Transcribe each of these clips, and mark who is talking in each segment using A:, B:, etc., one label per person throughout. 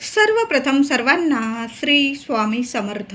A: सर्वप्रथम सर्वांना श्री स्वामी समर्थ.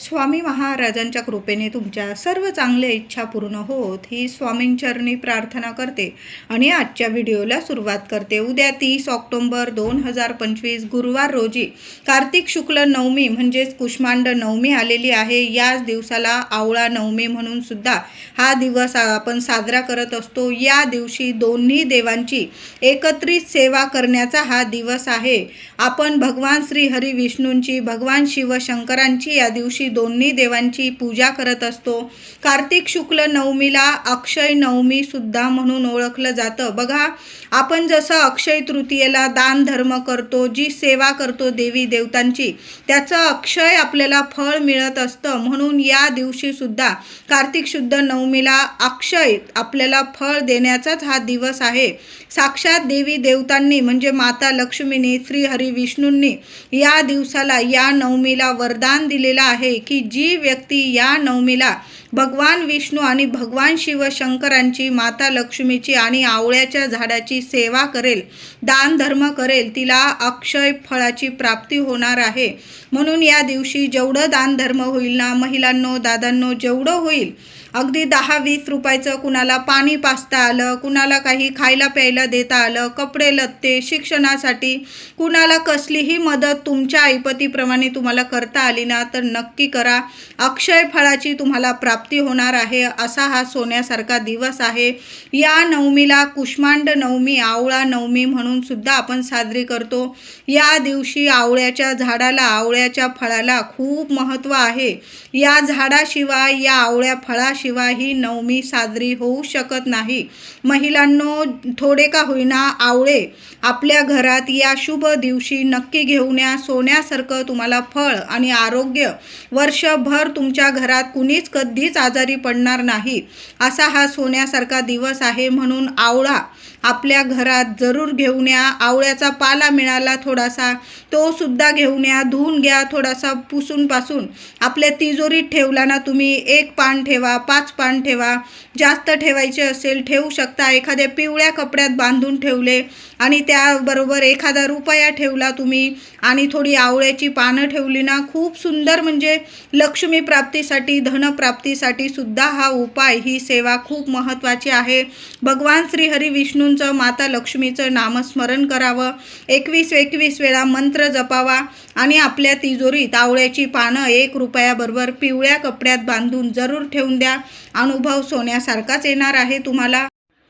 A: स्वामी महाराजांच्या कृपेने तुमच्या सर्व चांगल्या इच्छा पूर्ण होत ही स्वामींचरणी प्रार्थना करते आणि आजच्या व्हिडिओला सुरुवात करते. उद्या तीस ऑक्टोंबर दोन हजार पंचवीस गुरुवार रोजी कार्तिक शुक्ल नवमी म्हणजेच कुष्मांड नवमी आलेली आहे. याच दिवसाला आवळा नवमी म्हणून सुद्धा हा दिवस आपण साजरा करत असतो. या दिवशी दोन्ही देवांची एकत्रित सेवा करण्याचा हा दिवस आहे. आपण भगवान श्री हरी विष्णूंची भगवान शिवशंकरांची या दिवशी दोन्ही देवांची पूजा करत असतो. कार्तिक शुक्ल नवमीला अक्षय नवमी सुद्धा म्हणून ओळखलं जातं. बघा आपण जसं अक्षय तृतीयेला दान धर्म करतो जी सेवा करतो देवी देवतांची त्याचं अक्षय आपल्याला फळ मिळत असतं. म्हणून या दिवशी सुद्धा कार्तिक शुद्ध नवमीला अक्षय आपल्याला फळ देण्याचाच हा दिवस आहे. साक्षात देवी देवतांनी म्हणजे माता लक्ष्मीनी श्री हरी विष्णूंनी या दिवसाला या नवमीला वरदान दिलेलं आहे की जी व्यक्ती या नवमीला भगवान विष्णू आणि भगवान शिवशंकरांची माता लक्ष्मीची आणि आवळ्याच्या झाडाची सेवा करेल दान धर्म करेल तिला अक्षय फळाची प्राप्ती होणार आहे. म्हणून या दिवशी जेवढं दान धर्म होईल ना महिलांनो दादांनो जेवढं होईल अगदी दहा वीस रुपयाचं कुणाला पाणी पाजता आलं कुणाला काही खायला प्यायला देता आलं कपडे लत्ते शिक्षणासाठी कुणाला कसलीही मदत तुमच्या ऐपतीप्रमाणे तुम्हाला करता आली ना तर नक्की करा. अक्षय फळाची तुम्हाला प्राप्ती होणार आहे असा हा सोन्यासारखा दिवस आहे. या नवमीला कुष्मांड नवमी आवळा नवमी म्हणून सुद्धा आपण साजरी करतो. या दिवशी आवळ्याच्या झाडाला आवळ्याच्या फळाला खूप महत्त्व आहे. या झाडाशिवाय या आवळ्या फळाशिवाय ही नवमी साजरी होऊ शकत नाही. महिलांनो थोडे का होईना आवळे. आपल्या घरात या शुभ दिवशी नक्की घेऊन या. सोन्यासारखं तुम्हाला फळ आणि आरोग्य. वर्षभर तुमच्या घरात कुणीच कधीच आजारी पडणार नाही. असा हा सोन्यासारखा दिवस आहे म्हणून आवळा आपल्या घरात जरूर घेऊन या. आवळ्याचा पाला मिळाला थोडासा तो सुद्धा घेऊन या. धुवून घ्या थोडासा पुसून पासून. आपल्या तिजोरीत ठेवला ना तुम्ही एक पान ठेवा. पाच पान ठेवा. जास्त ठेवायचे असेल ठेवू शकता. एखाद्या पिवळ्या कपड्यात बांधून ठेवले आणि त्याबरोबर एखादा रुपया ठेवला तुम्ही आणि थोडी आवळ्याची पानं ठेवली ना खूप सुंदर म्हणजे लक्ष्मी प्राप्तीसाठी धनप्राप्तीसाठी सुद्धा हा उपाय ही सेवा खूप महत्त्वाची आहे. भगवान श्रीहरी विष्णूंचं माता लक्ष्मीचं नामस्मरण करावं. एकवीस एकवीस वेळा मंत्र जपावा आणि आपल्या तिजोरीत आवळ्याची पानं एक रुपयाबरोबर पिवळ्या कपड्यात बांधून जरूर ठेवून द्या. अनुभव सोन्यासारखाच येणार आहे तुम्हाला.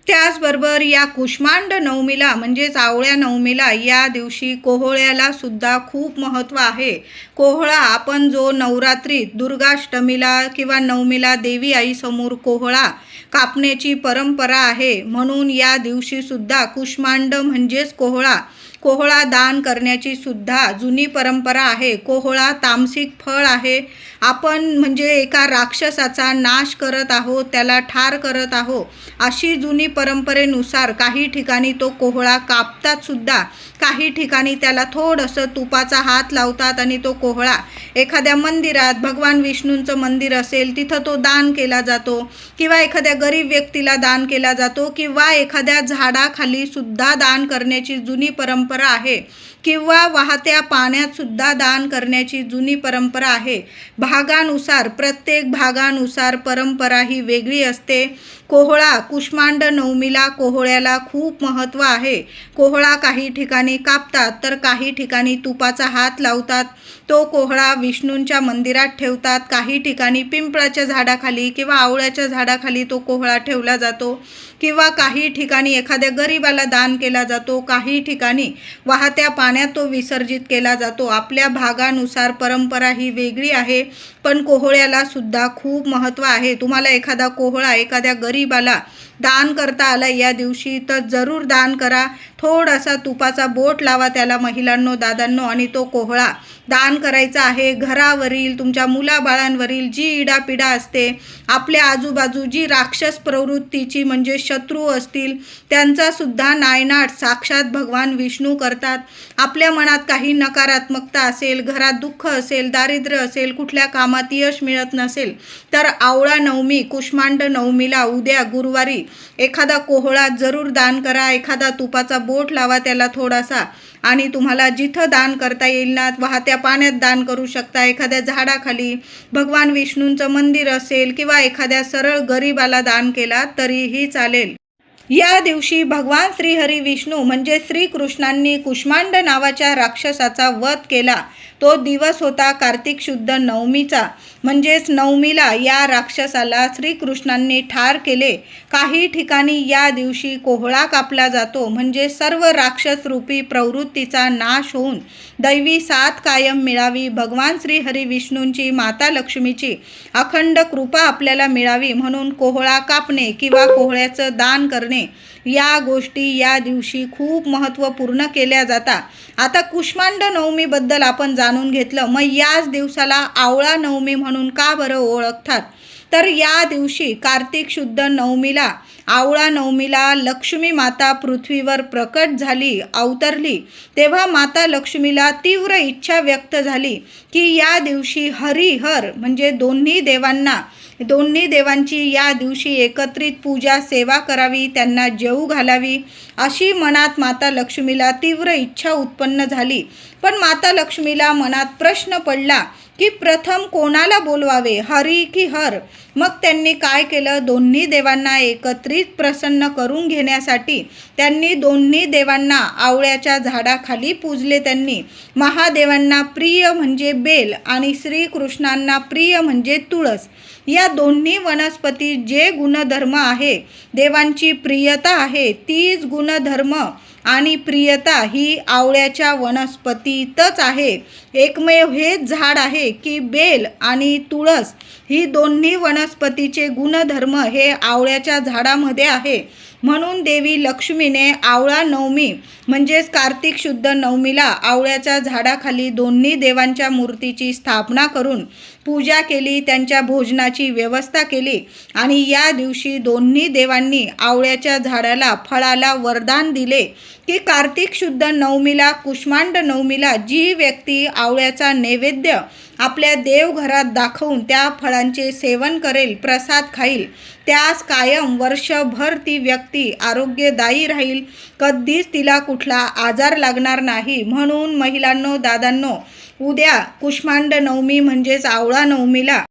A: त्याचबरोबर या कुष्मांड नवमीला म्हणजेच आवळ्या नवमीला या दिवशी कोहळ्याला सुद्धा खूप महत्त्व आहे. कोहळा आपण जो नवरात्रीत दुर्गाष्टमीला किंवा नवमीला देवी आईसमोर कोहळा कापण्याची परंपरा आहे म्हणून या दिवशीसुद्धा कुष्मांड म्हणजेच कोहळा कोहळा दान करण्याची सुद्धा जुनी परंपरा आहे. कोहळा तामसिक फळ आहे. आपण म्हणजे एका राक्षसाचा नाश करत आहोत त्याला ठार करत आहोत. अशी जुनी परंपरेनुसार काही ठिकाणी तो कोहळा कापतात सुद्धा. काही ठिकाणी त्याला थोडंसं तुपाचा हात लावतात आणि तो कोहळा एखाद्या मंदिरात भगवान विष्णूंचं मंदिर असेल तिथं तो दान केला जातो. किंवा एखाद्या गरीब व्यक्तीला दान केला जातो. किंवा एखाद्या झाडाखाली सुद्धा दान करण्याची जुनी परंपरा परंपरा आहे. किंवा वाहत्या पाण्यातसुद्धा दान करण्याची जुनी परंपरा आहे. भागानुसार प्रत्येक भागानुसार परंपरा ही वेगळी असते. कोहळा कुष्मांड नवमीला कोहळ्याला खूप महत्त्व आहे. कोहळा काही ठिकाणी कापतात तर काही ठिकाणी तुपाचा हात लावतात. तो कोहळा विष्णूंच्या मंदिरात ठेवतात. काही ठिकाणी पिंपळाच्या झाडाखाली किंवा आवळ्याच्या झाडाखाली तो कोहळा ठेवला जातो. किंवा काही ठिकाणी एखाद्या गरिबाला दान केला जातो. काही ठिकाणी वाहत्या पाण्यात तो विसर्जित केला जातो. आपल्या भागानुसार परंपरा ही वेगळी आहे. पण कोहळ्याला सुद्धा खूप महत्त्व आहे. तुम्हाला एखादा कोहळा एखाद्या गरीबाला दान करता आला या दिवशी तर जरूर दान करा. थोडासा तुपाचा बोट लावा त्याला महिलांनो दादांनो आणि तो कोहळा. दान करायचा आहे घरावरील तुमच्या मुलाबाळांवरील जी इडापिडा असते आपल्या आजूबाजू जी राक्षस प्रवृत्तीची म्हणजे शत्रू असतील त्यांचासुद्धा नायनाट साक्षात भगवान विष्णू करतात. आपल्या मनात काही नकारात्मकता असेल घरात दुःख असेल दारिद्र्य असेल कुठल्या कामात यश मिळत नसेल तर आवळा नवमी कुष्मांड नवमीला उद्या गुरुवारी एखादा कोहळा जरूर दान करा एखादा तुपाचा बोट लावा त्याला थोडासा. आणि तुम्हाला जिथं दान करता येईल ना वाहत्या पाण्यात दान करू शकता. एखाद्या झाडाखाली भगवान विष्णूंचं मंदिर असेल किंवा एखाद्या सरळ गरीबाला दान केला तरीही चालेल. या दिवशी भगवान श्रीहरी विष्णू म्हणजे श्रीकृष्णांनी कुष्मांड नावाच्या राक्षसाचा वध केला. तो दिवस होता कार्तिक शुद्ध नवमीचा. म्हणजेच नवमीला या राक्षसाला श्रीकृष्णांनी ठार केले. काही ठिकाणी या दिवशी कोहळा कापला जातो. म्हणजे सर्व राक्षसरूपी प्रवृत्तीचा नाश होऊन दैवी साथ कायम मिळावी भगवान श्रीहरी विष्णूंची माता लक्ष्मीची अखंड कृपा आपल्याला मिळावी म्हणून कोहळा कापणे किंवा कोहळ्याचं दान करणे या गोष्टी या दिवशी खूप महत्त्वपूर्ण केल्या जातात. आता कुष्मांड नवमीबद्दल आपण जाणून घेतलं. मग याच दिवसाला आवळा नवमी म्हणून का बरं ओळखतात? तर या दिवशी कार्तिक शुद्ध नवमीला आवळा नवमीला लक्ष्मी माता पृथ्वीवर प्रकट झाली अवतरली. तेव्हा माता लक्ष्मीला तीव्र इच्छा व्यक्त झाली की या दिवशी हरिहर म्हणजे दोन्ही देवांना दोन्ही देवांची या दिवशी एकत्रित पूजा सेवा करावी त्यांना जेऊ घालावी अशी मनात माता लक्ष्मीला तीव्र इच्छा उत्पन्न झाली. पण माता लक्ष्मीला मनात प्रश्न पडला की प्रथम कोणाला बोलवावे? हरी की हर? मग त्यांनी काय केलं? दोन्ही देवांना एकत्रित प्रसन्न करून घेण्यासाठी त्यांनी दोन्ही देवांना आवळ्याच्या झाडाखाली पूजले त्यांनी. महादेवांना प्रिय म्हणजे बेल आणि श्रीकृष्णांना प्रिय म्हणजे तुळस. या दोन्ही वनस्पती जे गुणधर्म आहे देवांची प्रियता आहे तीच गुणधर्म आणि प्रियता ही आवळ्याच्या वनस्पतीतच आहे. एकमेव हेच झाड आहे की बेल आणि तुळस. ही दोन्ही वनस्पतीचे गुणधर्म हे आवळ्याच्या झाडामध्ये आहे. म्हणून देवी लक्ष्मीने आवळा नवमी म्हणजेच कार्तिक शुद्ध नवमीला आवळ्याच्या झाडाखाली दोन्ही देवांच्या मूर्तीची स्थापना करून पूजा केली त्यांच्या भोजनाची व्यवस्था केली आणि या दिवशी दोन्ही देवांनी आवळ्याच्या झाडाला फळाला वरदान दिले की कार्तिक शुद्ध नवमीला कुष्मांड नवमीला जी व्यक्ती आवळ्याचा नैवेद्य आपल्या देवघरात दाखवून त्या फळांचे सेवन करेल प्रसाद खाईल त्यास कायम वर्षभर ती व्यक्ती आरोग्यदायी राहील कधीच तिला कुठला आजार लागणार नाही. म्हणून महिलांनो दादांनो उद्या कुष्मांड नवमी म्हणजेच आवळा नवमीला.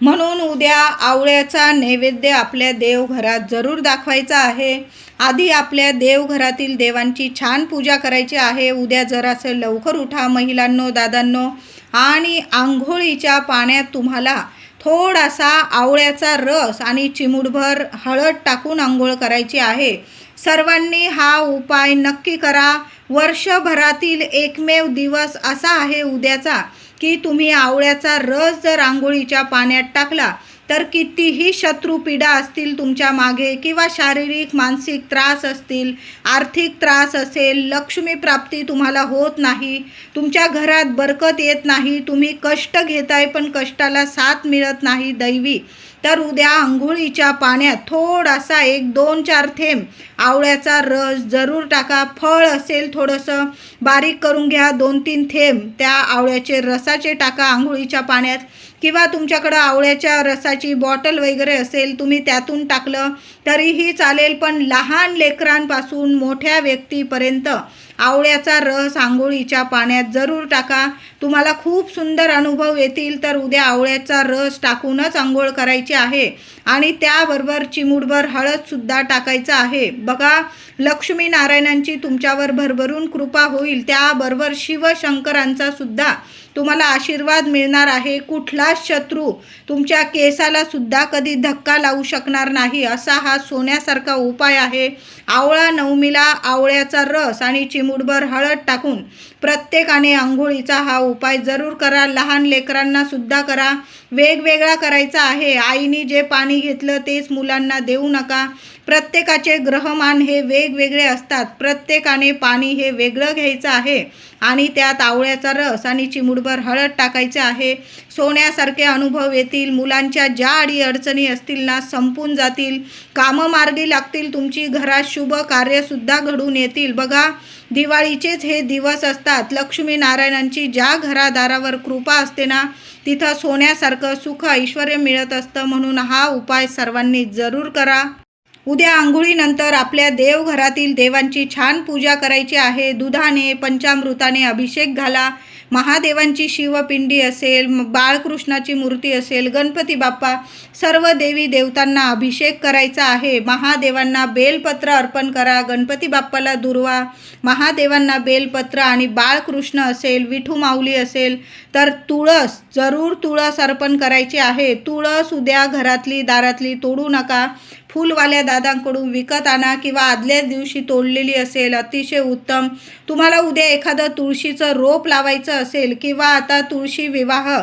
A: म्हणून उद्या आवळ्याचा नैवेद्य आपल्या देवघरात जरूर दाखवायचा आहे. आधी आपल्या देवघरातील देवांची छान पूजा करायची आहे. उद्या जरासं लवकर उठा महिलांनो दादांनो. आणि आंघोळीच्या पाण्यात तुम्हाला थोडासा आवळ्याचा रस आणि चिमूटभर हळद टाकून आंघोळ करायची आहे. सर्वांनी हा उपाय नक्की करा. वर्षभरातील एकमेव दिवस असा आहे उद्याचा की तुम्ही आवळ्याचा रस जर आंघोळीच्या पाण्यात टाकला तर कितीही शत्रुपीडा असतील तुमच्या मागे किंवा शारीरिक मानसिक त्रास असतील आर्थिक त्रास असेल लक्ष्मीप्राप्ती तुम्हाला होत नाही तुमच्या घरात बरकत येत नाही तुम्ही कष्ट घेताय पण कष्टाला साथ मिळत नाही दैवी. तर उद्या आंघोळीच्या पाण्यात. थोडासा एक दोन चार थेंब. आवळ्याचा रस जरूर टाका. फळ असेल थोडंसं बारीक करून घ्या. दोन तीन थेंब. त्या आवळ्याचे रसाचे टाका आंघोळीच्या पाण्यात. किंवा तुमच्याकडं आवळ्याच्या रसाची बॉटल वगैरे असेल तुम्ही त्यातून टाकलं तरीही चालेल. पण लहान लेकरांपासून मोठ्या व्यक्तीपर्यंत आवळ्याचा रस आंघोळीच्या पाण्यात जरूर टाका. तुम्हाला खूप सुंदर अनुभव येतील तर उद्या आवळ्याचा रस टाकूनच आंघोळ करायची आहे. आणि त्याबरोबर चिमूडभर हळदसुद्धा टाकायचं आहे. बघा लक्ष्मी नारायणांची तुमच्यावर भरभरून कृपा होईल. त्याबरोबर शिवशंकरांचा सुद्धा तुम्हाला आशीर्वाद मिळणार आहे. कुठलाच शत्रू तुमच्या केसाला सुद्धा कधी धक्का लावू शकणार नाही असा हा सोन्यासारखा उपाय आहे. आवळा नवमीला आवळ्याचा रस आणि चिम चिमूटभर हळद टाकून प्रत्येकाने आंघोळीचा हा उपाय जरूर करा. लहान लेकरांना सुद्धा करा. वेगवेगळा करायचा आहे. आईने जे पाणी घेतलं तेच मुलांना देऊ नका. प्रत्येकाचे ग्रहमान हे वेगवेगळे असतात. प्रत्येकाने पाणी हे वेगळं घ्यायचं आहे आणि त्यात आवळ्याचा रस आणि चिमुडभर हळद टाकायचे आहे. सोन्यासारखे अनुभव येतील. मुलांच्या ज्या अडी अडचणी असतील ना संपून जातील. कामं मार्गी लागतील. तुमची घरात शुभ कार्यसुद्धा घडून येतील. बघा दिवाळीचेच हे दिवस असतात. लक्ष्मी नारायणांची ज्या घरादारावर कृपा असते ना तिथं सोन्यासारखं सुख ऐश्वर मिळत असतं म्हणून हा उपाय सर्वांनी जरूर करा. उद्या आंघोळीनंतर आपल्या देवघरातील देवांची छान पूजा करायची आहे. दुधाने पंचामृताने अभिषेक घाला. महादेवांची शिवपिंडी असेल बाळकृष्णाची मूर्ती असेल गणपती बाप्पा सर्व देवी देवतांना अभिषेक करायचा आहे. महादेवांना बेलपत्र अर्पण करा. गणपती बाप्पाला दुर्वा. महादेवांना बेलपत्र आणि बाळकृष्ण असेल विठू माऊली असेल तर तुळस जरूर तुळस अर्पण करायची आहे. तुळस उद्या घरातली दारातली तोडू नका. फुलवाल्या दादांकडून विकत आणा किंवा आदल्याच दिवशी तोडलेली असेल अतिशय उत्तम. तुम्हाला उद्या एखादं तुळशीचं रोप लावायचं असेल किंवा आता तुळशी विवाह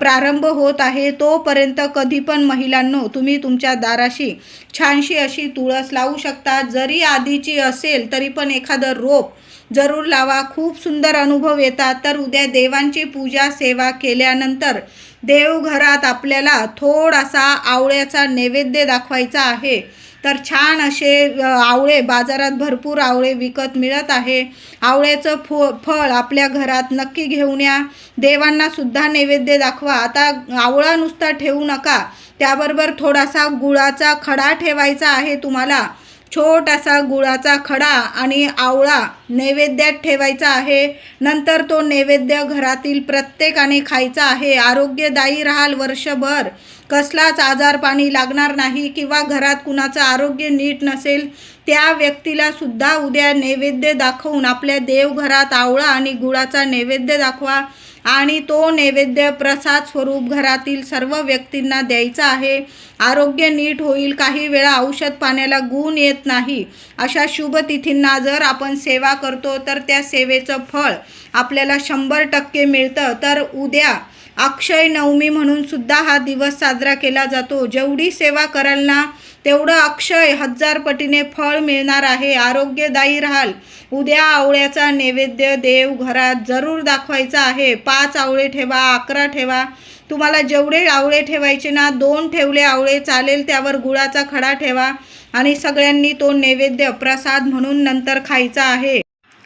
A: प्रारंभ होत आहे तोपर्यंत कधी पण महिलांनो तुम्ही तुमच्या दाराशी छानशी अशी तुळस लावू शकता. जरी आधीची असेल तरी पण एखादं रोप जरूर लावा. खूप सुंदर अनुभव येतात. तर उद्या देवांची पूजा सेवा केल्यानंतर देवघरात आपल्याला थोडासा आवळ्याचा नैवेद्य दाखवायचा आहे. तर छान असे आवळे बाजारात भरपूर आवळे विकत मिळत आहे. आवळ्याचं फो फळ आपल्या घरात नक्की घेऊन या. देवांनासुद्धा नैवेद्य दाखवा. आता आवळा नुसता ठेवू नका. त्याबरोबर थोडासा गुळाचा खडा ठेवायचा आहे तुम्हाला. छोटासा गुळाचा खडा आणि आवळा नैवेद्यात ठेवायचा आहे. नंतर तो नैवेद्य घरातील प्रत्येकाने खायचा आहे. आरोग्यदायी राहाल वर्षभर. कसलाच आजारपाणी लागणार नाही किंवा घरात कुणाचं आरोग्य नीट नसेल त्या व्यक्तीला सुद्धा उद्या नैवेद्य दाखवून आपल्या देवघरात आवळा आणि गुळाचा नैवेद्य दाखवा. आणि तो नैवेद्य प्रसाद स्वरूप घरातील सर्व व्यक्तींना द्यायचा आहे. आरोग्य नीट होईल. काही वेळा औषध पाण्याला गुण येत नाही. अशा शुभ तिथींना जर आपण सेवा करतो तर त्या सेवेचं फळ आपल्याला शंभर टक्के मिळतं. तर उद्या अक्षय नवमी म्हणून सुद्धा हा दिवस साजरा केला जातो. जेवढी सेवा कराल ना तेवढं अक्षय हजार पटीने फळ मिळणार आहे. आरोग्यदायी राहाल. उद्या आवळ्याचा नैवेद्य देव घरात जरूर दाखवायचा आहे. पाच आवळे ठेवा अकरा ठेवा. तुम्हाला जेवढे आवळे ठेवायचे ना दोन ठेवले आवळे चालेल त्यावर गुळाचा खडा ठेवा आणि सगळ्यांनी तो नैवेद्य प्रसाद म्हणून नंतर खायचा आहे.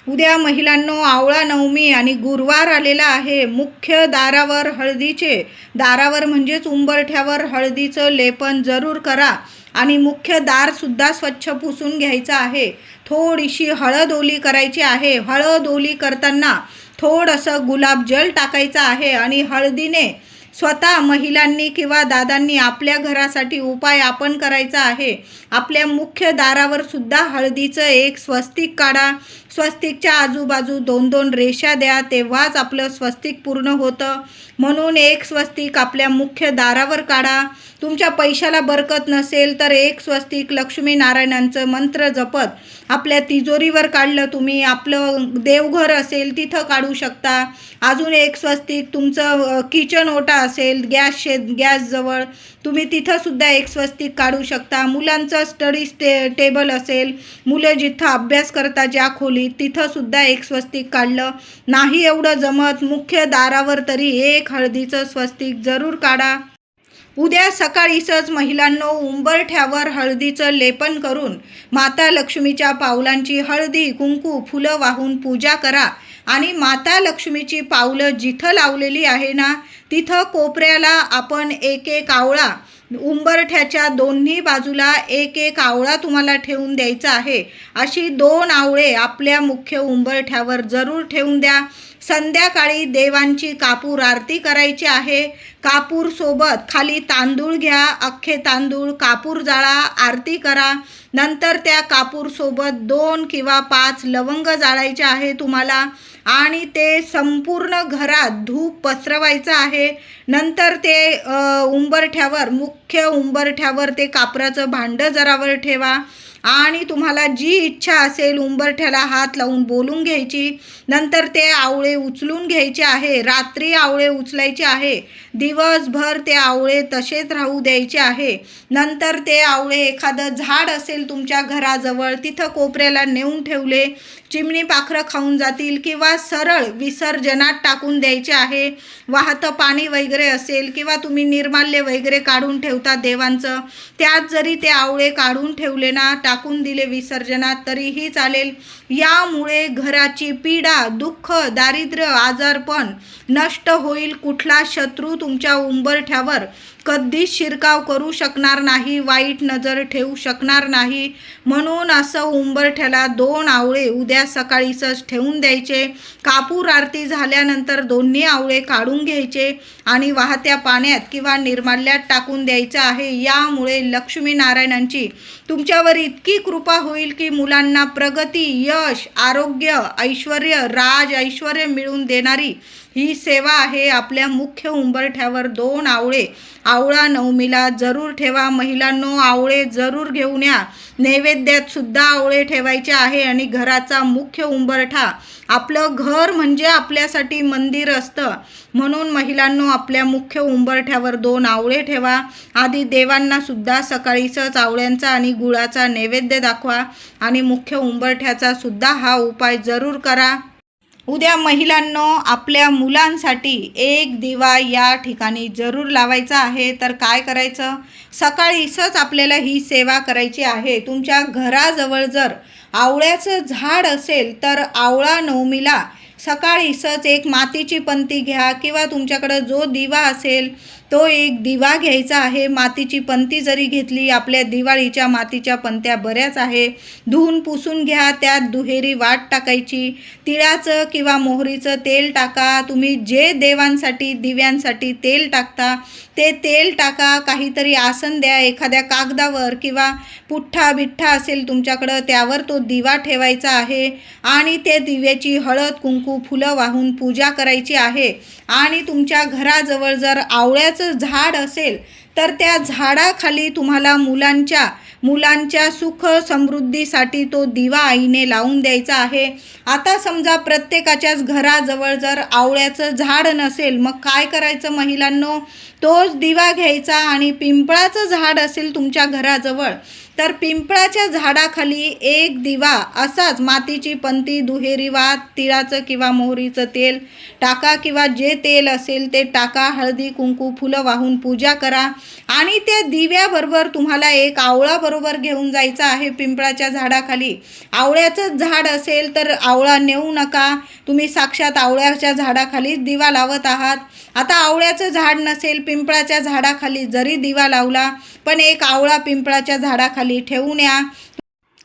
A: उद्या महिलांनो आवळा नवमी आणि गुरुवार आलेला आहे मुख्य दारावर हळदीचे. दारावर म्हणजेच उंबरठ्यावर हळदीचं लेपन जरूर करा आणि मुख्य दारसुद्धा स्वच्छ पुसून घ्यायचं आहे. थोडीशी हळद ओली करायची आहे. हळद ओली करताना थोडंसं गुलाबजल टाकायचं आहे आणि हळदीने स्वतः महिलांनी किंवा दादांनी आपल्या घरासाठी उपाय आपण करायचा आहे. आपल्या मुख्य दारावर सुद्धा हळदीचं एक स्वस्तिक काढा. स्वस्तिकच्या आजूबाजू दोन दोन रेषा द्या तेव्हाच आपलं स्वस्तिक पूर्ण होतं. म्हणून एक स्वस्तिक आपल्या मुख्य दारावर काढा. तुमच्या पैशाला बरकत नसेल तर एक स्वस्तिक लक्ष्मीनारायणांचं मंत्र जपत. आपल्या तिजोरीवर काढलं तुम्ही आपलं देवघर असेल तिथं काढू शकता. अजून एक स्वस्तिक तुमचं किचन ओटा असेल गॅस शे गॅसजवळ तुम्ही तिथंसुद्धा एक स्वस्तिक काढू शकता. मुलांचं स्टडी स्टे टेबल असेल मुलं जिथं अभ्यास करता ज्या खोलीत तिथंसुद्धा एक स्वस्तिक काढलं. नाही एवढं जमत मुख्य दारावर तरी एक हळदीचं स्वस्तिक जरूर काढा. उद्या सकाळीसच महिलांनो उंबरठ्यावर हळदीचं लेपन करून माता लक्ष्मीच्या पावलांची हळदी कुंकू फुलं वाहून पूजा करा. आणि माता लक्ष्मीची पावलं जिथं लावलेली आहे ना तिथं कोपऱ्याला आपण एक एक आवळा उंबरठ्याच्या दोन्ही बाजूला एक एक आवळा तुम्हाला ठेवून द्यायचा आहे. अशी दोन आवळे आपल्या मुख्य उंबरठ्यावर जरूर ठेवून द्या. संध्याकाळी देवांची कापूर आरती करायची आहे. कापूरसोबत खाली तांदूळ घ्या अख्खे तांदूळ कापूर जाळा आरती करा. नंतर त्या कापूरसोबत दोन किंवा पाच लवंग जाळायचे आहे तुम्हाला. आणि ते संपूर्ण घरात धूप पसरवायचं आहे. नंतर ते उंबरठ्यावर मुख्य उंबरठ्यावर ते कापराचं भांडं जरावर ठेवा. आणि तुम्हाला जी इच्छा असेल उंबरठ्याला हात लावून बोलून घ्यायची नंतर ते आवळे उचलून घ्यायचे आहे रात्री आवळे उचलायचे आहे दिवसभर ते आवळे तसेच राहू द्यायचे आहे नंतर ते आवळे एखादं झाड असेल तुमच्या घराजवळ तिथं कोपऱ्याला नेऊन ठेवले चिमणी पाखरं खाऊन जातील किंवा सरळ विसर्जनात टाकून द्यायचे आहे वाहतं पाणी वगैरे असेल किंवा तुम्ही निर्माल्य वगैरे काढून ठेवता देवांचं त्यात जरी ते आवळे काढून ठेवले ना टाकून दिले विसर्जनात तरीही चालेल. यामुळे घराची पीडा दुःख दारिद्र्य आजारपण नष्ट होईल. कुठला शत्रू तुमच्या उंबरठ्यावर कधीच शिरकाव करू शकणार नाही वाईट नजर ठेवू शकणार नाही. म्हणून असं उंबरठ्याला दोन आवळे उद्या सकाळीसच ठेवून द्यायचे. कापूर आरती झाल्यानंतर दोन्ही आवळे काढून घ्यायचे आणि वाहत्या पाण्यात किंवा निर्माल्यात टाकून द्यायचं आहे. यामुळे लक्ष्मीनारायणांची तुमच्यावर इतकी कृपा होईल की मुलांना प्रगती यश आरोग्य ऐश्वर राज ऐश्वर मिळवून देणारी ही सेवा आहे आपल्या मुख्य उंबरठ्यावर दोन आवळे. आवळा नवमीला जरूर ठेवा. महिलांनो आवळे जरूर घेऊन या. नैवेद्यात सुद्धा आवळे ठेवायचे आहे आणि घराचा मुख्य उंबरठा आपलं घर म्हणजे आपल्यासाठी मंदिर असतं. म्हणून महिलांनो आपल्या मुख्य उंबरठ्यावर दोन आवळे ठेवा. आधी देवांना सुद्धा सकाळीच आवळ्यांचा आणि गुळाचा नैवेद्य दाखवा आणि मुख्य उंबरठ्याचा सुद्धा हा उपाय जरूर करा. उद्या महिलांनो आपल्या मुलांसाठी एक दिवा या ठिकाणी जरूर लावायचा आहे. तर काय करायचं? सकाळीसच आपल्याला ही सेवा करायची आहे. तुमच्या घराजवळ जर आवळ्याचं झाड असेल तर आवळा नवमीला सकाळीच एक मातीची पंती घ्या किंवा तुमच्याकडं जो दिवा असेल तो एक दिवा घ्यायचा आहे. मातीची पंती जरी घेतली आपल्या दिवाळीच्या मातीच्या पंत्या बऱ्याच आहे. धुवून पुसून घ्या त्यात दुहेरी वाट टाकायची. तिळाचं किंवा मोहरीचं तेल टाका. तुम्ही जे देवांसाठी दिव्यांसाठी तेल टाकता ते तेल टाका. काहीतरी आसन द्या एखाद्या कागदावर किंवा पुठ्ठा बिठ्ठा असेल तुमच्याकडं त्यावर तो दिवा ठेवायचा आहे. आणि ते दिव्याची हळद कुंकू फुलं वाहून पूजा करायची आहे आणि तुमच्या घराजवळ जर आवळ्याचं झाड असेल तर त्या झाडाखाली तुम्हाला मुलांच्या मुलांच्या सुख समृद्धीसाठी तो दिवा आईने लावून द्यायचा आहे. आता समजा प्रत्येकाच्याच घराजवळ जर आवळ्याचं झाड नसेल मग काय करायचं महिलांनो? तोच दिवा घ्यायचा आणि पिंपळाचं झाड असेल तुमच्या घराजवळ तर पिंपळाच्या झाडाखाली एक दिवा असाच मातीची पंती दुहेरी वात तिळाचं किंवा मोहरीचं तेल टाका किंवा जे तेल असेल ते टाका हळदी कुंकू फुलं वाहून पूजा करा आणि त्या दिव्याबरोबर तुम्हाला एक आवळाबरोबर घेऊन जायचं आहे पिंपळाच्या झाडाखाली. आवळ्याचं झाड असेल तर आवळा नेऊ नका तुम्ही साक्षात आवळ्याच्या झाडाखालीच दिवा लावत आहात. आता आवळ्याचं झाड नसेल पिंपळाच्या झाडाखाली जरी दिवा लावला पण एक आवळा पिंपळाच्या झाडाखाली ठेवून या.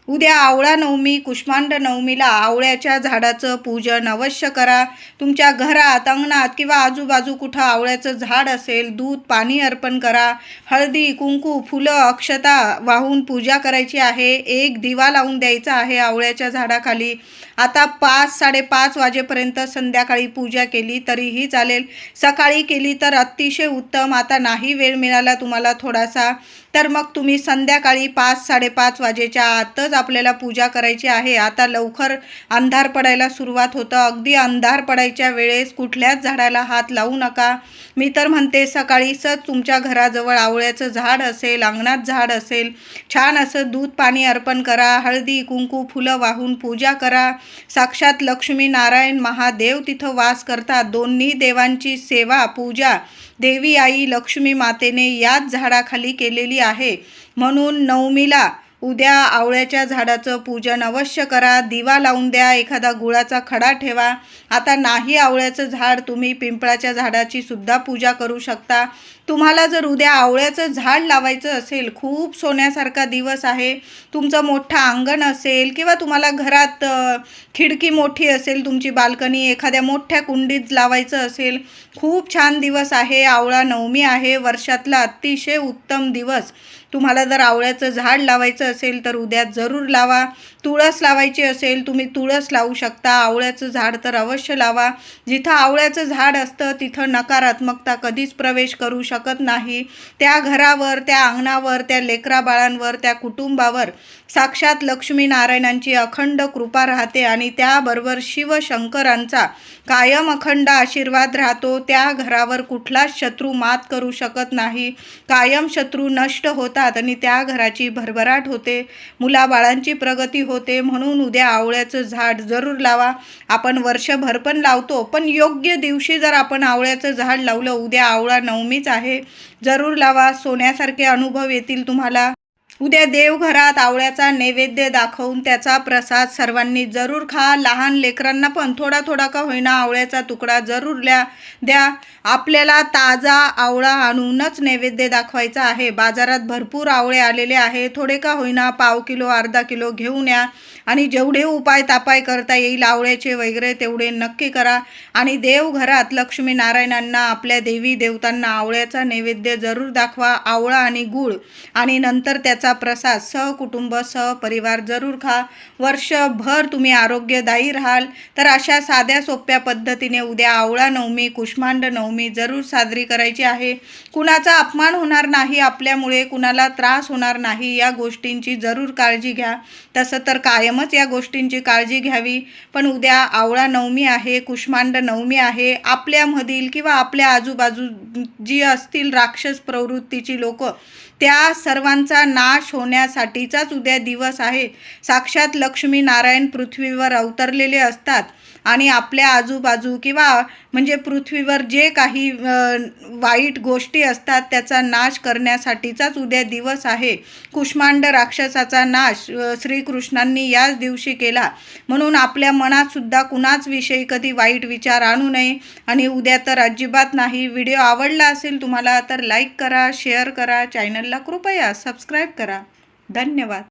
A: उद्या आवळा नवमी कुष्मांड नवमीला आवळ्याच्या झाडाचं पूजन अवश्य करा. तुमच्या घरात अंगणात किंवा आजूबाजू कुठं आवळ्याचं झाड असेल दूध पाणी अर्पण करा. हळदी कुंकू फुलं अक्षता वाहून पूजा करायची आहे. एक दिवा लावून द्यायचा आहे आवळ्याच्या झाडाखाली. आता पाच साडेपाच वाजेपर्यंत संध्याकाळी पूजा केली तरीही चालेल. सकाळी केली तर अतिशय उत्तम. आता नाही वेळ मिळाला तुम्हाला थोडासा. तर मग तुम्ही संध्याकाळी पाच साडेपाच वाजेच्या आतच आपल्याला पूजा करायची आहे. आता लवकर अंधार पडायला सुरुवात होतं. अगदी अंधार पडायच्या वेळेस कुठल्याच झाडाला हात लावू नका. मी तर म्हणते सकाळीच तुमच्या घराजवळ आवळ्याचं झाड असेल अंगणात झाड असेल छान असं दूध पाणी अर्पण करा हळदी कुंकू फुलं वाहून पूजा करा. साक्षात लक्ष्मी नारायण महादेव तिथं वास करतात. दोन्ही देवांची सेवा पूजा. देवी आई लक्ष्मी मातेने याच झाडाखाली केलेली आहे. म्हणून नवमीला उद्या आवळ्याच्या झाडाचं पूजन अवश्य करा. दिवा लावून द्या एखादा गुळाचा खडा ठेवा. आता नाही आवळ्याचं झाड तुम्ही पिंपळाच्या झाडाची सुद्धा पूजा करू शकता. तुम्हाला जर उद्या आवळ्याचं झाड लावायचं असेल खूप सोन्यासारखा दिवस आहे तुमचं मोठं अंगण असेल किंवा तुम्हाला घरात खिडकी मोठी असेल तुमची बाल्कनी एखाद्या मोठ्या कुंडीत लावायचं असेल खूप छान दिवस आहे आवळा नवमी आहे वर्षातला अतिशय उत्तम दिवस. तुम्हाला जर आवळ्याचं झाड लावायचं असेल तर उद्या जरूर लावा. तुळस लावायची असेल तुम्ही तुळस लावू शकता. आवळ्याचं झाड तर अवश्य लावा. जिथं आवळ्याचं झाड असतं तिथं नकारात्मकता कधीच प्रवेश करू शकत नाही. त्या घरावर त्या अंगणावर त्या लेकरा बाळांवर त्या कुटुंबावर साक्षात लक्ष्मीनारायणांची अखंड कृपा राहते आणि त्याबरोबर शिवशंकरांचा कायम अखंड आशीर्वाद राहतो. त्या घरावर कुठलाच शत्रू मात करू शकत नाही. कायम शत्रू नष्ट होतात आणि त्या घराची भरभराट होते. मुलाबाळांची प्रगती होते. म्हणून उद्या आवळ्याचं झाड जरूर लावा. आपण वर्षभर पण लावतो. पण योग्य दिवशी जर आपण आवळ्याचं झाड लावलं उद्या आवळा नवमीच आहे. जरूर लावा. सोन्यासारखे अनुभव येतील तुम्हाला. उद्या देवघरात आवळ्याचा नैवेद्य दाखवून त्याचा प्रसाद सर्वांनी जरूर खा. लहान लेकरांना पण थोडा थोडा का होईना आवळ्याचा तुकडा जरूर ल्या द्या. आपल्याला ताजा आवळा आणूनच नैवेद्य दाखवायचा आहे. बाजारात भरपूर आवळे आलेले आहे. थोडे का होईना पाव किलो अर्धा किलो घेऊन या आणि जेवढे उपाय तापाय करता येईल आवळ्याचे वगैरे तेवढे नक्की करा. आणि देवघरात लक्ष्मीनारायणांना आपल्या देवी देवतांना आवळ्याचा नैवेद्य जरूर दाखवा. आवळा आणि गूळ आणि नंतर त्याचा प्रसाद सहकुटुंब सहपरिवार जरूर खा. वर्षभर तुम्ही आरोग्यदायी राहाल. तर अशा साध्या सोप्या पद्धतीने उद्या आवळा नवमी कुष्मांड नवमी जरूर साजरी करायची आहे. कुणाचा अपमान होणार नाही आपल्यामुळे कुणाला त्रास होणार नाही या गोष्टींची जरूर काळजी घ्या. तसं तर कायमच या गोष्टींची काळजी घ्यावी. पण उद्या आवळा नवमी आहे कुष्मांड नवमी आहे. आपल्यामधील किंवा आपल्या आजूबाजू जी असतील राक्षस प्रवृत्तीची लोक त्या सर्वांचा नाश होण्यासाठीचाच उद्या दिवस आहे. साक्षात लक्ष्मी नारायण पृथ्वीवर अवतरलेले असतात. आणि आपल्या आजूबाजू किंवा म्हणजे पृथ्वीवर जे काही वाईट गोष्टी असतात त्याचा नाश करण्यासाठीचाच उद्या दिवस आहे. कुष्मांड राक्षसाचा नाश श्रीकृष्णांनी याच दिवशी केला. म्हणून आपल्या मनातसुद्धा कुणाच विषयी कधी वाईट विचार आणू नये. आणि उद्या तर अजिबात नाही. व्हिडिओ आवडला असेल तुम्हाला तर लाईक करा शेअर करा चॅनलला कृपया सबस्क्राईब करा. धन्यवाद.